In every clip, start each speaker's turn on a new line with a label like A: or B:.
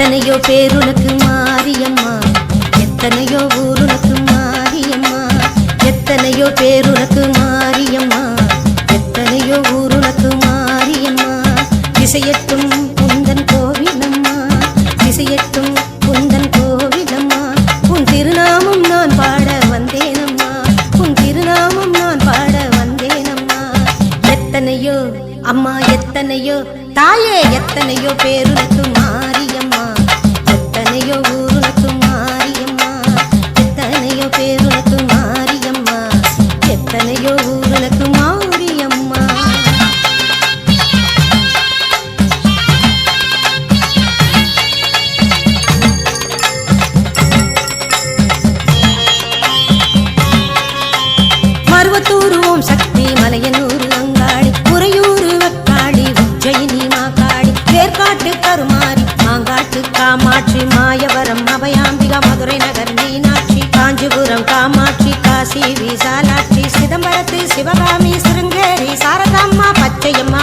A: எத்தனையோ பேருனக்கு மாரியம்மா? எத்தனையோ ஊருனக்கு மாரியம்மா? எத்தனையோ பேருனக்கு மாரியம்மா? எத்தனையோ ஊருனக்கு மாரியம்மா? திசையற்ற கருமாறி மாங்காட்டு காமாட்சி மாயவரம் அபயாம்பிகா மதுரை நகர் மீனாட்சி காஞ்சிபுரம் காமாட்சி காசி விசாலாட்சி சிதம்பரத்து சிவகாமி சிருங்கேரி சாரதாம்மா பச்சையம்மா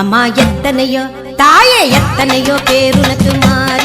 A: அம்மா எத்தனையோ தாயே எத்தனையோ பேர் உனக்கு மாறி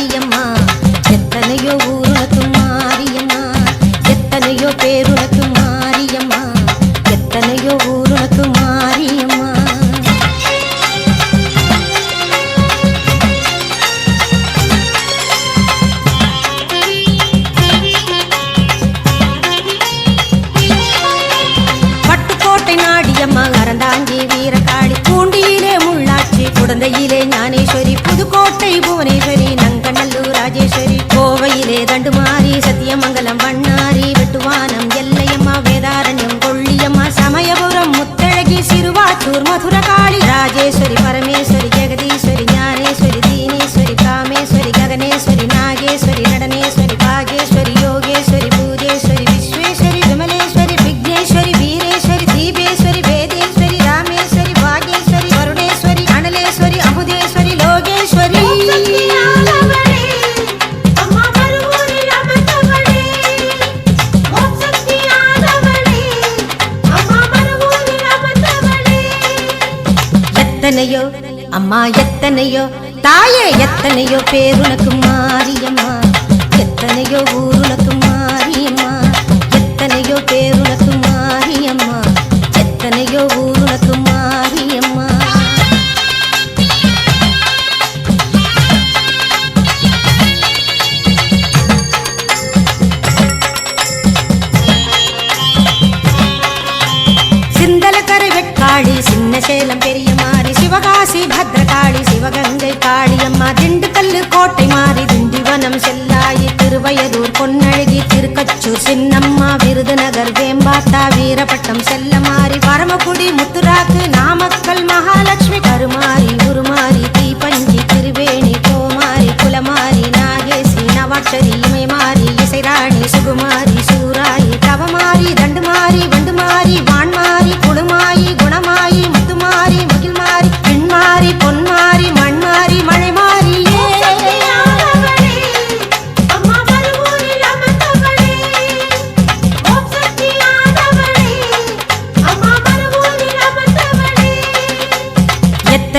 A: எத்தனையோ? அம்மா எத்தனையோ? தாயே எத்தனையோ? பேருனக்கு மாரியம்மா. எத்தனையோ ஊருனக்கு பொன்னழகி திருக்கச்சூர் சின்னம்மா விருதுநகர் வேம்பாத்தா வீரப்பட்டம் செல்லமாரி பரமக்குடி முத்துராக்கு நாமக்கல் மகா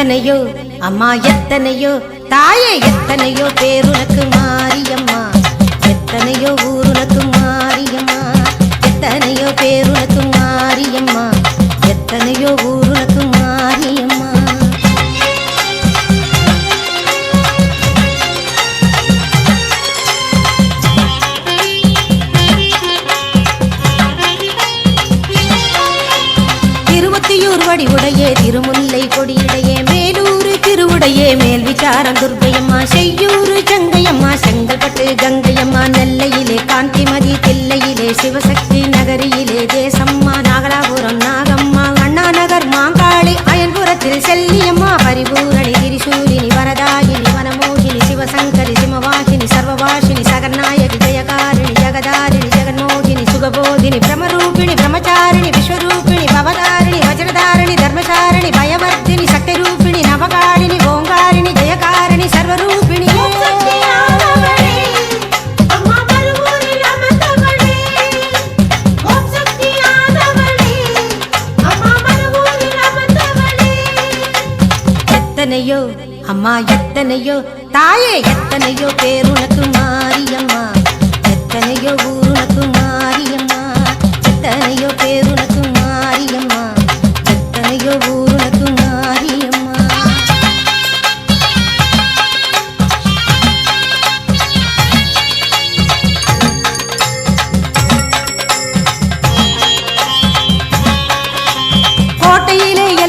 A: எத்தனையோ அம்மா எத்தனையோ தாயே எத்தனையோ பேருனக்கு மாரியம்மா. எத்தனையோ ஊருனக்கு எத்தனையோ அம்மா எத்தனையோ தாயே எத்தனையோ பேர்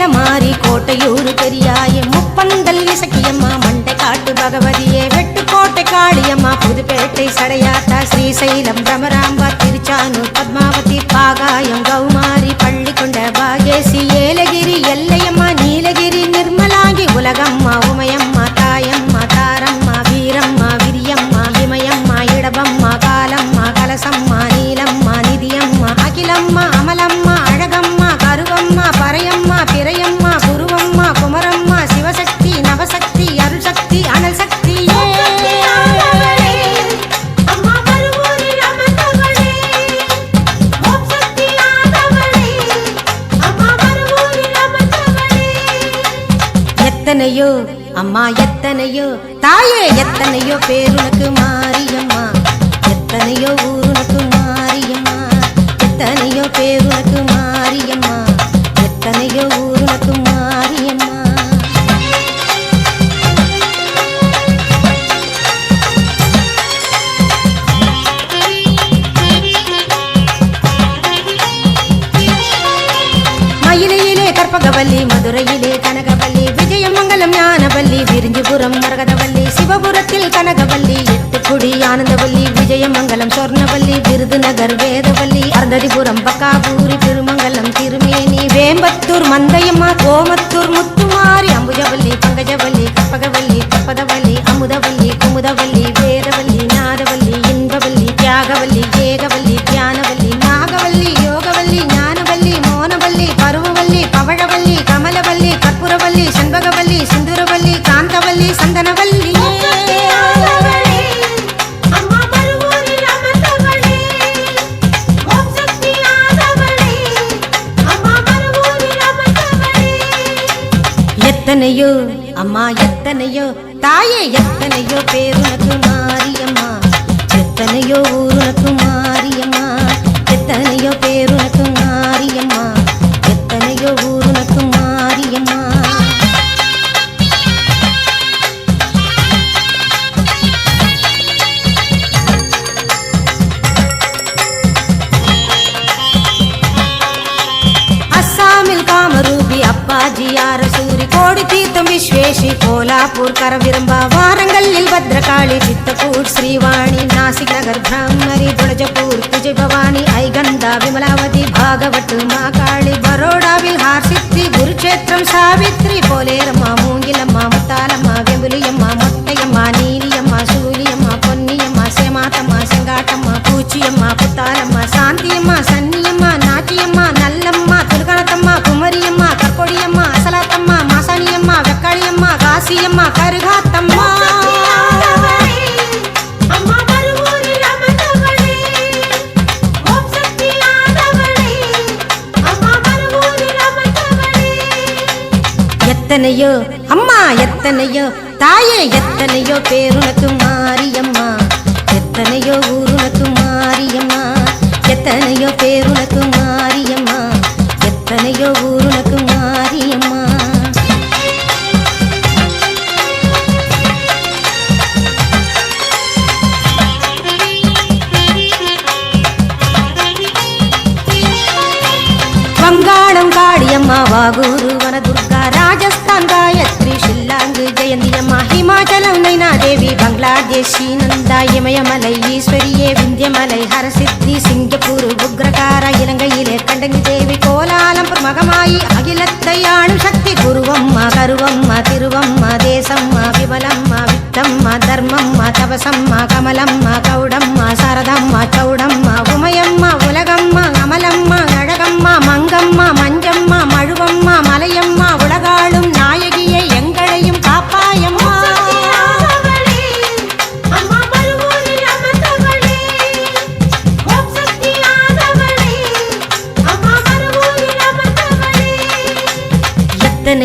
A: மாறி கோட்டையூர் பெரியாயே முப்பந்தல் இசக்கியம்மா மண்டை காட்டு பகவதியே வெட்டு கோட்டை காளியம்மா புதுப்பேட்டை சடையாத்தா ஸ்ரீசைலம் பிரமராம்பா திருச்சானூர் எத்தனையோ? அம்மா எத்தனையோ? தாயே எத்தனையோ? பேருனக்கு மாரியம்மா. எத்தனையோ ஊருனக்கு மாரியம்மா. எத்தனையோ பேருனக்கு மாரியம்மா. எத்தனையோ ஊருனக்கு மாரியம்மா. மயிலையிலே கற்பகவல்லி மதுரையிலே மதுரம் மரகதவல்லி சிவபுரத்தில் கனகவல்லி எட்டுக்குடி ஆனந்தவல்லி விஜயமங்கலம் சொர்ணவல்லி விருதுநகர் வேதவல்லி அருந்ததிபுரம் பக்காபூரி திருமங்கலம் திருமேனி வேம்பத்தூர் மந்தையம்மா கோமத்தூர் முத்துமாரி அம்புஜவல்லி பங்கஜவல்லி கற்பகவல்லி கற்பதவல்லி அமுதவல்லி குமுதவல்லி எத்தனையோ அம்மா எத்தனையோ தாயே எத்தனையோ பேருனக்கு மாரியம்மா. எத்தனையோ ஊருனக்கு மாறி கோடி தீர்த்தம் விஸ்வேஷி கோலாப்பூர் கரவிரும்பா வாரங்களில் பத்ரகாளி சித்தப்பூர் ஸ்ரீவாணி நாசிக் நகர் பிராமரி துளஜப்பூர் விஜய் பவானி ஐகந்தா விமலாவதி பாகவட்டு மாகாளி பரோடாவில் ஹார் சித்தி குருக்ஷேத்திரம் சாவித்ரி போலேரம்மா மூங்கிலம்மா முத்தாலம்மா வெம்புலியம்மா மொட்டையம்மா நீலியம்மா சூலியம்மா பொன்னியம்மா சேமாத்தம்மா செங்காட்டம்மா பூச்சியம்மா புத்தாலம்மா சாந்தியம்மா எத்தனையோ? அம்மா எத்தனையோ? தாயே எத்தனையோ? பேருனக்கு மாரியம்மா எத்தனையோ ஊருனக்கு மாரியம்மா எத்தனையோ பேருனக்கு மாரியம்மா எத்தனையோ ஊருனக்கு மாரியம்மா வங்காளம் காடியம்மா வாகூரு. శ్రీలంక రాజస్థాన్ గాయత్రి షిల్లాంగ్ జయంతియమ్మ హిమాచలం నైనా దేవి బంగ్లాదేశీ నందాయమయమలై ఈశ్వరియే వింధ్యమలై హరసిద్ధి సింగపూర్ ఉగ్రకార ఇలంగయిలే కండంగి దేవి కోలాలంపూర్ మగమాయి అఖిలత్తయాణు శక్తి
B: గురువమ్మ కరువమ్మ తిరువమ్మ దేశమ్మ విమలమ్మ విత్తమ్మ ధర్మమ్మ తపసమ్మ కమలమ్మ గౌడమ్మ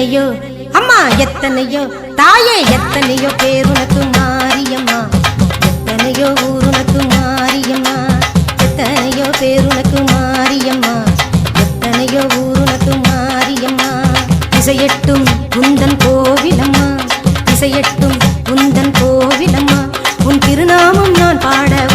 A: எத்தனையோ? அம்மா எத்தனையோ? தாயே எத்தனையோ? பேர் உனக்கு மாரியம்மா. எத்தனையோ ஊர் உனக்கு மாரியம்மா. எத்தனையோ பேர் உனக்கு மாரியம்மா. எத்தனையோ ஊர் உனக்கு மாரியம்மா. திசையட்டும் குந்தன் கோவிலம்மா. திசையட்டும் குந்தன் கோவிலம்மா. உன் திருநாமம் நான் பாட உன் திருநாமம் நான் பாட